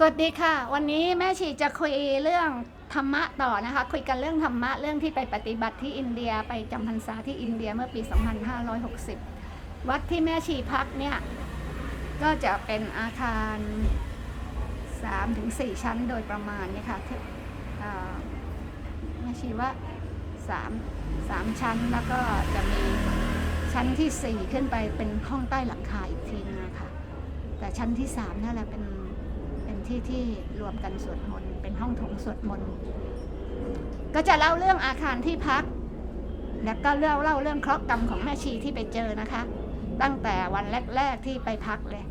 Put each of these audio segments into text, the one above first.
สวัสดีค่ะ วันนี้แม่ชีจะคุยเรื่องธรรมะต่อนะคะ คุยกันเรื่องธรรมะเรื่องที่ไปปฏิบัติที่อินเดียไปจำพรรษาที่อินเดียเมื่อปี 2560 วัดที่แม่ชีพักเนี่ย ก็จะเป็นอาคาร 3-4 ชั้นโดยประมาณนี่ค่ะแม่ชีว่า3 3 ชั้นแล้วก็จะมีชั้นทีสี่ 4 ขึ้นไปเป็นห้องใต้หลังคาอีกทีนึงนะคะแต่ชั้นที่ 3นั่นแหละเป็น ที่ที่รวมกันสวดมนต์เป็นห้องถงสวดมนต์ก็จะเล่าเรื่องอาคารที่พัก แล้วก็เล่าเล่าเรื่องเคราะห์กรรมของแม่ชีที่ไปเจอนะคะ ตั้งแต่วันแรก ๆที่ไปพักเลย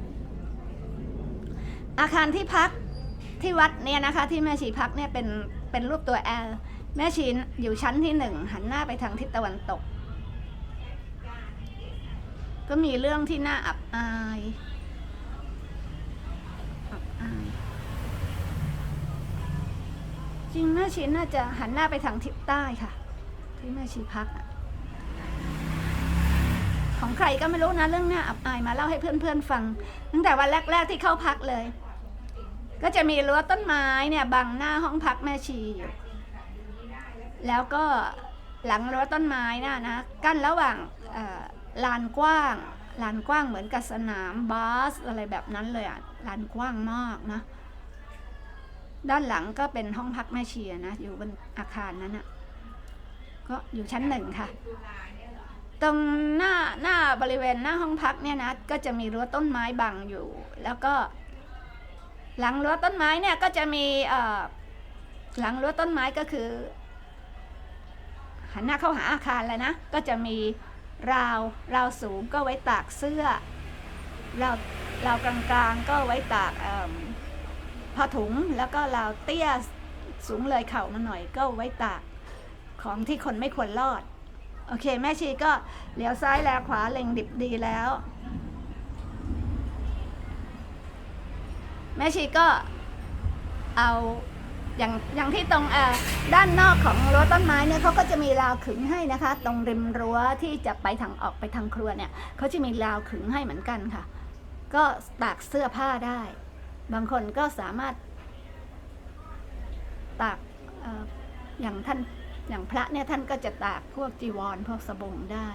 อาคารที่พักที่วัดเนี่ยนะคะ ที่แม่ชีพักเนี่ยเป็นเป็นรูปตัวแอลแม่ชีอยู่ชั้นที่หนึ่งหันหน้าไปทางทิศตะวันตก ก็มีเรื่องที่น่าอับอายอับอาย ริงแม่ชีน่าจะหันหน้าไปทางทิศใต้ค่ะ ที่แม่ชีพักอะของใครก็ไม่รู้นะเรื่องหน่าอับอายมาเล่าให้เพื่อนๆฟัง ตั้งแต่วันแรกๆที่เข้าพักเลย ก็จะมีรั้วต้นไม้เนี่ยบังหน้าห้องพักแม่ชีอยู่แล้วก็หลังรั้วต้นไม้น่ะนะกั้นระหว่างลานกว้างลานกว้างเหมือนกับสนามบาสอะไรแบบนั้นเลยอะลานกว้างมากนะ ด้านหลังก็เป็นห้องพักแม่ชีนะ อยู่บนอาคารนั้นอะก็อยู่ชั้นหนึ่งค่ะ ตรงหน้าหน้าบริเวณหน้าห้องพักเนี่ยนะ ก็จะมีรั้วต้นไม้บังอยู่ แล้วก็ หลังรั้วต้นไม้เนี่ยก็จะมีเอ่อหลังรั้วต้นไม้ก็คือ หันหน้าเข้าหาอาคารเลยนะ ก็จะมีราวราวสูงก็ไว้ตากเสื้อราวราวกลางๆ ก็ไว้ตากเอิ่ม ผ้าถุงแล้วก็ราวเตี้ยสูงเลยเข่ามาหน่อยก็ไว้ตากของที่คนไม่ควรรอด โอเค แม่ชีก็เหลียวซ้ายแลขวาเล็งดิบดีแล้ว แม่ชีก็เอาอย่างอย่างที่ตรงเอ่อด้านนอกของรั้วต้นไม้เนี่ยเขาก็จะมีราวขึงให้นะคะ ตรงริมรั้วที่จะไปทางออกไปทางครัวเนี่ยเขาจะมีราวขึงให้เหมือนกันค่ะ ก็ตากเสื้อผ้าได้ บางคนก็สามารถตากออย่างท่านอย่างพระเนี่ยท่านก็จะตากพวกจีวรพวกสบงได้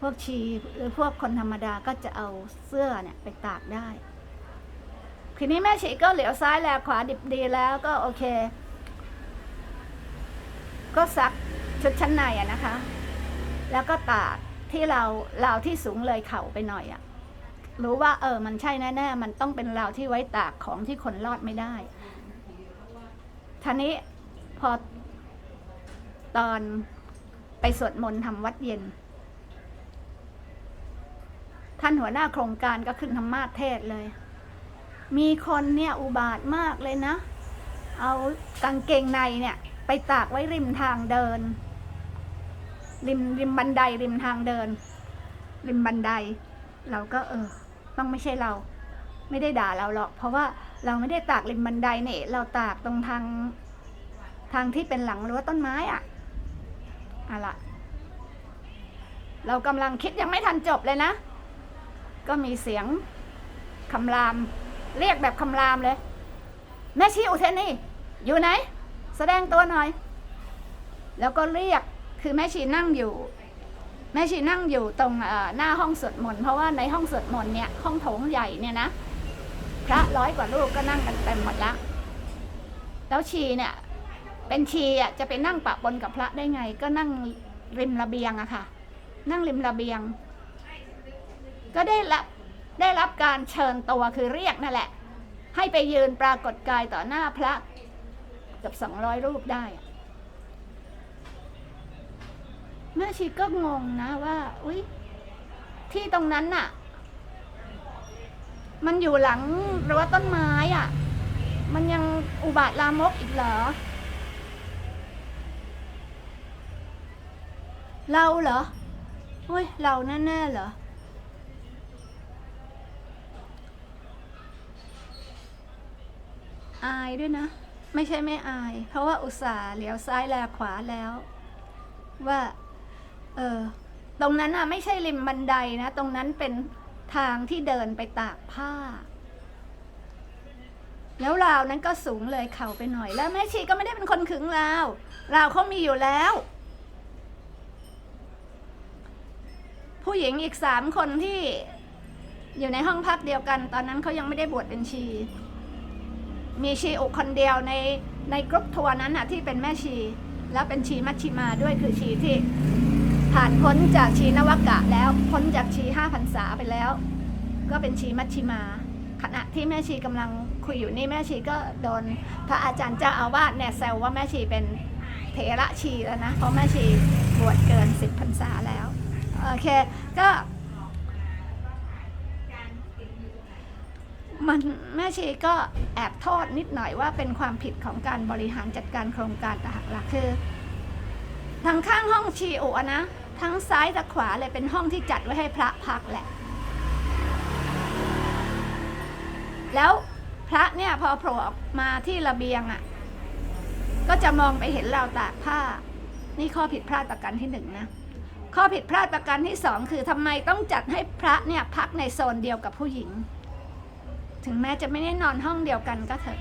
พวกชีหรือพวกคนธรรมดาก็จะเอาเสื้อเนี่ยไปตากได้ทีนี้แม่ชีก็เหลียวซ้ายแลขวาดิบดีแล้วก็โอเค ก็ซักชุดชั้นในอะนะคะ แล้วก็ตากที่เราเราที่สูงเลยเข่าไปหน่อยอะ รู้ว่าเออมันใช่แน่ๆมันต้องเป็นราวที่ไว้ตากของที่คนรอดไม่ได้ทีนี้พอตอนไปสวดมนต์ทำวัดเย็น ท่านหัวหน้าโครงการก็ขึ้นธรรมาสน์เทศเลย มีคนเนี่ยอุบาทมากเลยนะ เอากางเกงในเนี่ย ไปตากไว้ริมทางเดิน ริมริมบันไดริมทางเดิน ริมบันได เราก็เออ ต้องไม่ใช่เรา ไม่ได้ด่าเราหรอก เพราะว่าเราไม่ได้ตากริมบันไดเนี่ยเราตากตรงทางทางที่เป็นหลังรั้วต้นไม้อะอะล่ะเรากำลังคิดยังไม่ทันจบเลยนะ ก็มีเสียงคำราม เรียกแบบคำรามเลย แม่ชีอุเทนนี่ อยู่ไหน แสดงตัวหน่อย แล้วก็เรียกคือแม่ชีนั่งอยู่ แม่ชีนั่งอยู่ตรงหน้าห้องสวดมนต์เพราะว่าในห้องสวดมนต์เนี่ยห้องโถงใหญ่เนี่ยนะพระร้อยกว่ารูปก็นั่งกันเต็มหมดละแล้วชีเนี่ย เป็นชีอะจะไปนั่งปะปนกับพระได้ไง ก็นั่งริมระเบียงอะค่ะ นั่งริมระเบียง ก็ได้รับได้รับการเชิญตัวคือเรียกนั่นแหละ ให้ไปยืนปรากฏกายต่อหน้าพระเกับสองร้อยรูปได้อะ แม่ชีก็งงนะว่าอุ๊ยที่ตรงนั้นน่ะ มันอยู่หลังรั้วต้นไม้อะ มันยังอุบาทลามกอีกเหรอ เราเหรอเฮ้ยเราแน่ๆเหรออายด้วยนะ ไม่ใช่ไม่อาย เพราะว่าอุตส่าห์เลี้ยวซ้ายแลขวาแล้ว ว่า เออ ตรงนั้นอะไม่ใช่ริมบันไดนะ ตรงนั้นเป็นทางที่เดินไปตากผ้า แล้วราวนั้นก็สูงเลยเข่าไปหน่อย แล้วแม่ชีก็ไม่ได้เป็นคนขึงราวราวเขามีอยู่แล้ว ผู้หญิงอีกสามคนที่อยู่ในห้องพักเดียวกัน ตอนนั้นเขายังไม่ได้บวชเป็นชี มีชีอุคนเดียวในในกรุ๊ปทัวร์นั้นน่ะที่เป็นแม่ชี แล้วเป็นชีมัชชิมาด้วยคือชีที่ ผ่านพ้นจากชีนวกะแล้วพ้นจากชีห้าพรรษาไปแล้ว ก็เป็นชีมัชชิมา ขณะที่แม่ชีกำลังคุยอยู่นี่แม่ชีก็โดนพระอาจารย์เจ้าอาวาสเนี่ยแซวว่าแม่ชีเป็นเถระชีแล้วนะเพราะแม่ชีบวชเกินสิบพรรษาแล้วโอเคก็มันแม่ชีก็แอบโทษนิดหน่อยว่าเป็นความผิดของการบริหารจัดการโครงการต่หักหลักคือ ทางข้างห้องชีอุอะนะทั้งซ้ายและขวาเลยเป็นห้องที่จัดไว้ให้พระพักแหละ แล้วพระเนี่ยพอโผล่ออกมาที่ระเบียงอะ่ะ ก็จะมองไปเห็นเราตากผ้า นี่ข้อผิดพลาดประการที่หนึ่งนะ ข้อผิดพลาดประการที่สองคือทำไมต้องจัดให้พระเนี่ยพักในโซนเดียวกับผู้หญิง ถึงแม้จะไม่ได้นอนห้องเดียวกันก็เถอะ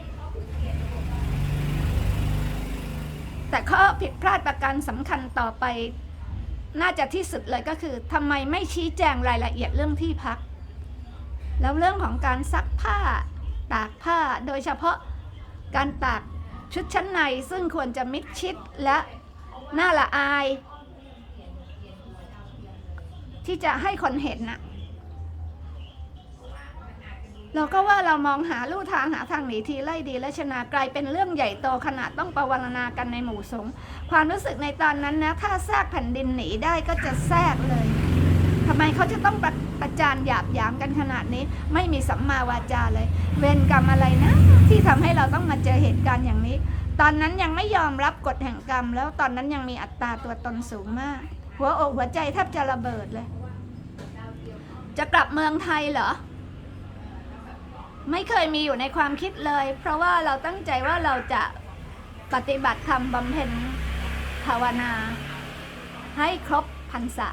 แต่ข้อผิดพลาดประการสำคัญต่อไป น่าจะที่สุดเลยก็คือทำไมไม่ชี้แจงรายละเอียดเรื่องที่พัก แล้วเรื่องของการซักผ้า ตากผ้าโดยเฉพาะการตากชุดชั้นในซึ่งควรจะมิดชิดและน่าละอาย ที่จะให้คนเห็นน่ะ เราก็ว่าเรามองหาลู่ทางหาทางหนีทีไล่ดีและชนะกลายเป็นเรื่องใหญ่โตขนาดต้องประวรณากันในหมู่สงฆ์ความรู้สึกในตอนนั้นนะถ้าแทรกแผ่นดินหนีได้ก็จะแทรกเลยทำไมเขาจะต้องประประจานหยาบยามกันขนาดนี้ ไม่มีสัมมาวาจาเลย เวรกรรมอะไรนะ ที่ทำให้เราต้องมาเจอเหตุการณ์อย่างนี้ ตอนนั้นยังไม่ยอมรับกฎแห่งกรรม แล้วตอนนั้นยังมีอัตราตัวตนสูงมาก หัวอกหัวใจแทบจะระเบิดเลย จะกลับเมืองไทยเหรอ ไม่เคยมีอยู่ในความคิดเลย เพราะว่าเราตั้งใจว่าเราจะปฏิบัติธรรมบำเพ็ญภาวนา ให้ครบพรรษา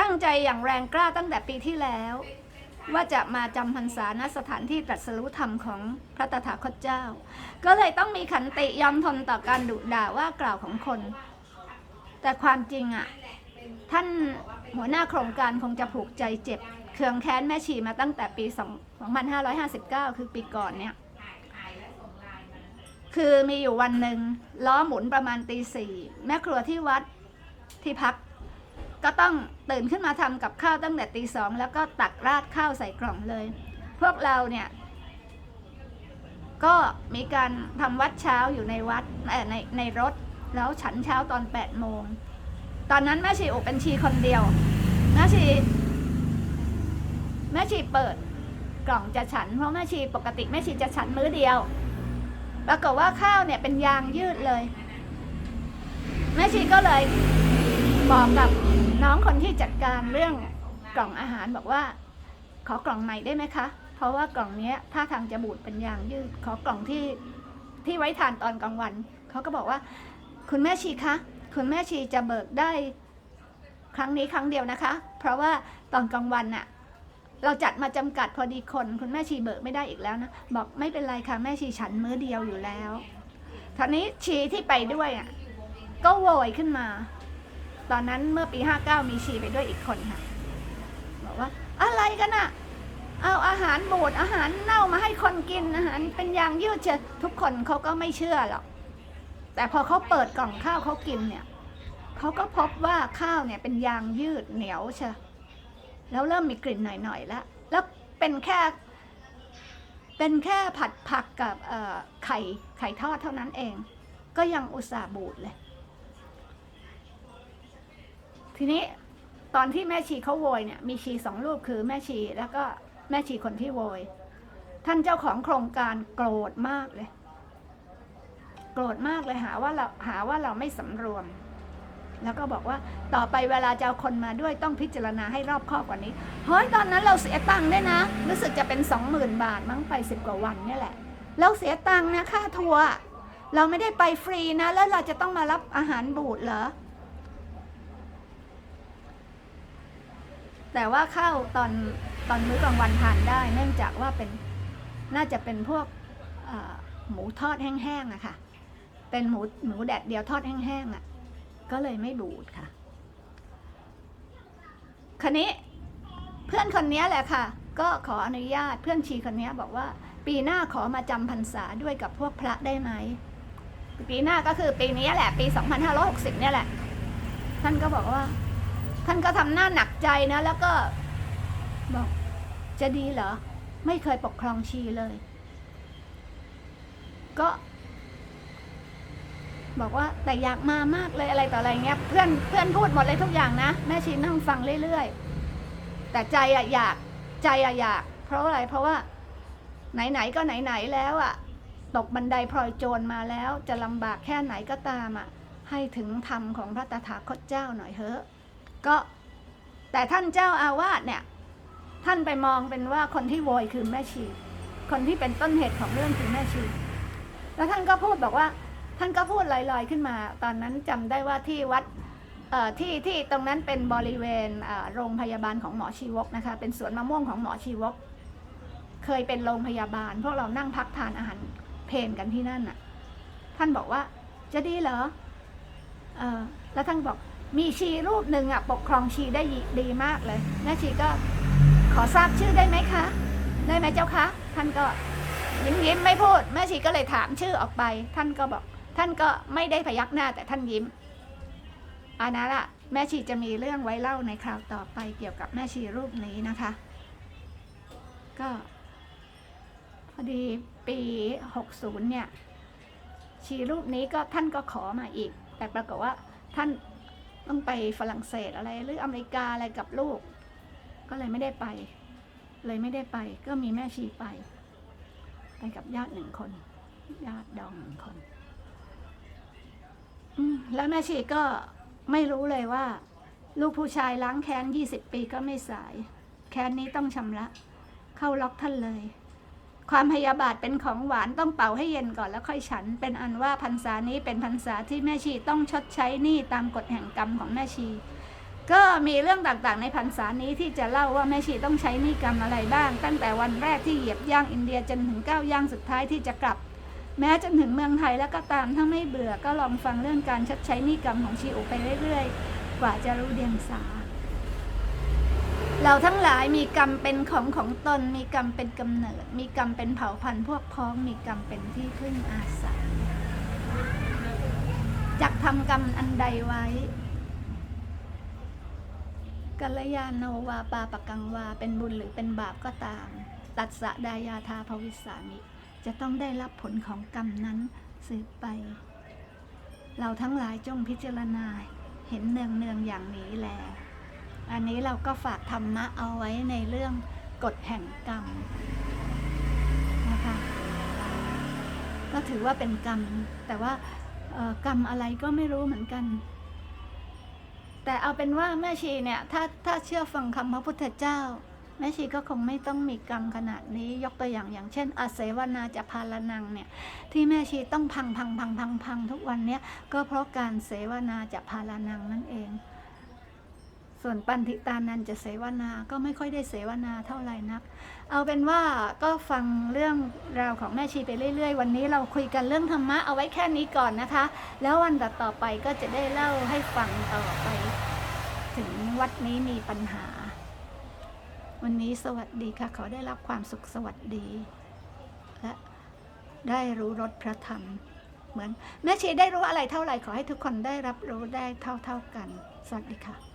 ตั้งใจอย่างแรงกล้าตั้งแต่ปีที่แล้ว ว่าจะมาจำพรรษาณสถานที่ตรัสรู้ธรรมของพระตถาคตเจ้า ก็เลยต้องมีขันติยอมทนต่อการดุด่าว่ากล่าวของคน แต่ความจริงอะ ท่านหัวหน้าโครงการคงจะผูกใจเจ็บ เคืองแค้นแม่ชีมาตั้งแต่ปี 2559 คือปีก่อนเนี่ย คือมีอยู่วันหนึ่งล้อหมุนประมาณตีสี่แม่ครัวที่วัดที่พัก ก็ต้องตื่นขึ้นมาทำกับข้าวตั้งแต่ตีสองแล้วก็ตักราดข้าวใส่กล่องเลย พวกเราเนี่ย ก็มีการทำวัดเช้าอยู่ในวัดในในรถแล้วฉันเช้าตอน8ปดโมง ตอนนั้นแม่ชีอุเป็นชีคนเดียวแม่ชี แม่ชีเปิดกล่องจะฉัน เพราะแม่ชีปกติแม่ชีจะฉันมื้อเดียวปรากฏว่าข้าวเนี่ยเป็นยางยืดเลย แม่ชีก็เลยบอกกับน้องคนที่จัดการเรื่องกล่องอาหารบอกว่า ขอกล่องใหม่ได้ไหมคะ เพราะว่ากล่องนี้ยถ้าทางจะบูดเป็นยางยืด ขอกล่องที่ที่ไว้ทานตอนกลางวัน เขาก็บอกว่า คุณแม่ชีคะ คุณแม่ชีจะเบิกได้ครั้งนี้ครั้งเดียวนะคะ เพราะว่าตอนกลางวันน่ะ เราจัดมาจำกัดพอดีคน คุณแม่ชีเบิกไม่ได้อีกแล้วนะ บอกไม่เป็นไรค่ะแม่ชีฉันมื้อเดียวอยู่แล้วทีนี้ชีที่ไปด้วยอะก็โวยขึ้นมา ตอนนั้นเมื่อปี59มีชีไปด้วยอีกคนค่ะ บอกว่า อะไรกันอะเอาอาหารบูดอาหารเน่ามาให้คนกินอาหารเป็นยางยืดเชียวทุกคนเขาก็ไม่เชื่อหรอกแต่พอเขาเปิดกล่องข้าวเขากินเนี่ยเขาก็พบว่าข้าวเนี่ยเป็นยางยืดเหนียวเชีย แล้วเริ่มมีกลิ่นหน่อยๆแล้ว แล้วเป็นแค่ เป็นแค่ผัดผักกับไข่ไข่ทอดเท่านั้นเอง ก็ยังอุตส่าห์บูดเลย ทีนี้ตอนที่แม่ชีเขาโวยเนี่ยมีชีสองรูปคือแม่ชีแล้วก็แม่ชีคนที่โวย ท่านเจ้าของโครงการโกรธมากเลย โกรธมากเลยหาว่าเราหาว่าเราไม่สำรวม แล้วก็บอกว่าต่อไปเวลาจะเอาคนมาด้วยต้องพิจารณาให้รอบคอบกว่านี้ เฮ้ยตอนนั้นเราเสียตังค์ด้วยนะ รู้สึกจะเป็นสองหมื่นบาทมั้งไปสิบกว่าวันนี่แหละ เราเสียตังค์นะค่าทัวร์เราไม่ได้ไปฟรีนะ แล้วเราจะต้องมารับอาหารบูดเหรอ แต่ว่าข้าวตอนตอนมื้อกลางวันทานได้ เนื่องจากว่าเป็นน่าจะเป็นพวกหมูทอดแห้งๆอะค่ะ เป็นหมูหมูแดดเดียวทอดแห้งๆอะ ก็เลยไม่บูดค่ะคันนี้เพื่อนคนนี้แหละค่ะ ก็ขออนุญาตเพื่อนชีคนนี้บอกว่า ปีหน้าขอมาจำพรรษาด้วยกับพวกพระได้ไหมปีหน้าก็คือปีนี้แหละ ปี 2560 เนี่ยแหละ ท่านก็บอกว่า ท่านก็ทำหน้าหนักใจนะ แล้วก็บอกจะดีเหรอ ไม่เคยปกครองชีเลย ก็ บอกว่าแต่อยากมามากเลยอะไรต่ออะไรเงี้ยเพื่อนเพื่อนพูดหมดเลยทุกอย่างนะ แม่ชีนั่งฟังเรื่อยๆ แต่ใจอะอยากใจอะอยาก เพราะอะไรเพราะว่า ไหนๆก็ไหนๆแล้วอะตกบันไดพลอยโจรมาแล้ว จะลำบากแค่ไหนก็ตามอะให้ถึงธรรมของพระตถาคตเจ้าหน่อยเถอะก็แต่ท่านเจ้าอาวาสเนี่ย ท่านไปมองเป็นว่าคนที่โวยคือแม่ชี คนที่เป็นต้นเหตุของเรื่องคือแม่ชี แล้วท่านก็พูดบอกว่า ท่านก็พูดลอยๆขึ้นมา ตอนนั้นจำได้ว่าที่วัดที่ที่ตรงนั้นเป็นบริเวณโรงพยาบาลของหมอชีวกนะคะ เป็นสวนมะม่วงของหมอชีวก เคยเป็นโรงพยาบาล พวกเรานั่งพักทานอาหารเพนกันที่นั่นน่ะ ท่านบอกว่าจะดีเหรอเออแล้วท่านบอกมีชีรูปหนึ่งอะปกครองชีได้ดีมากเลยแม่ชีก็ขอทราบชื่อได้ไหมคะ ได้ไหมเจ้าคะ ท่านก็ยิ้มยิ้มไม่พูดแม่ชีก็เลยถามชื่อออกไป ท่านก็บอก ท่านก็ไม่ได้พยักหน้าแต่ท่านยิ้มอันาละแม่ชีจะมีเรื่องไว้เล่าในคราวต่อไปเกี่ยวกับแม่ชีรูปนี้นะคะ ก็ พอดีปี 60 เนี่ย ชีรูปนี้ก็ท่านก็ขอมาอีก แต่ปรากฏว่าท่านต้องไปฝรั่งเศสอะไรหรืออเมริกาอะไรกับลูก ก็เลยไม่ได้ไป เลยไม่ได้ไป ก็มีแม่ชีไป ไปกับญาติหนึ่งคน ญาติดองหนึ่งคน แล้วแม่ชีก็ไม่รู้เลยว่า ลูกผู้ชายล้างแค้น20ปีก็ไม่สาย แค้นนี้ต้องชำระ เข้าล็อกท่านเลย ความพยาบาทเป็นของหวานต้องเป่าให้เย็นก่อนแล้วค่อยฉัน เป็นอันว่าพรรษานี้เป็นพรรษาที่แม่ชีต้องชดใช้หนี้ตามกฎแห่งกรรมของแม่ชี ก็มีเรื่องต่างๆ ในพรรษานี้ที่จะเล่าว่าแม่ชีต้องใช้หนี้กรรมอะไรบ้าง ตั้งแต่วันแรกที่เหยียบย่างอินเดียจนถึงก้าวย่างสุดท้ายที่จะกลับ แม้จนถึงเมืองไทยแล้วก็ตามถ้าไม่เบื่อก็ลองฟังเรื่องการชดใช้หนี้กรรมของชีอุไปเรื่อยๆ กว่าจะรู้เดียงสา เราทั้งหลายมีกรรมเป็นของของตน มีกรรมเป็นกำเนิด มีกรรมเป็นเผ่าพันธุ์พวกพ้อง มีกรรมเป็นที่พึ่งอาศัยจักทำกรรมอันใดไว้กัลยาโนวาปาปกังวาเป็นบุญหรือเป็นบาปก็ตาม ตัดสะดายาทาภวิสามิ จะต้องได้รับผลของกรรมนั้นสืบไป เราทั้งหลายจงพิจารณาเห็นเนืองเนืองๆอย่างนี้แล อันนี้เราก็ฝากธรรมะเอาไว้ในเรื่องกฎแห่งกรรมนะคะก็ถือว่าเป็นกรรม แต่ว่ากรรมอะไรก็ไม่รู้เหมือนกัน แต่เอาเป็นว่าแม่ชีเนี่ย ถ้าถ้าเชื่อฟังคำพระพุทธเจ้า ม่ชีก็คงไม่ต้องมีกรรมขนาดนี้ยกตัวอย่างอย่างเช่น อาเสวนาจะพาลนังเนี่ยที่แม่ชีต้องพังพังพังพังพังทุกวันเนี้ยก็เพราะการเสวนาจะพาลนังนั่นเอง ส่วนปันธิตานันจะเสวนาก็ไม่ค่อยได้เสวนาเท่าไหร่นัก เอาเป็นว่าก็ฟังเรื่องราวของแม่ชีไปเรื่อย ๆ วันนี้เราคุยกันเรื่องธรรมะเอาไว้แค่นี้ก่อนนะคะ แล้ววันต่อๆไปก็จะได้เล่าให้ฟังต่อไป ถึงวัดนี้มีปัญหา วันนี้สวัสดีค่ะ ขอได้รับความสุขสวัสดี และได้รู้รสพระธรรม เหมือนแม่ชีได้รู้อะไรเท่าไหร่ขอให้ทุกคนได้รับรู้ได้เท่า ๆกัน สวัสดีค่ะ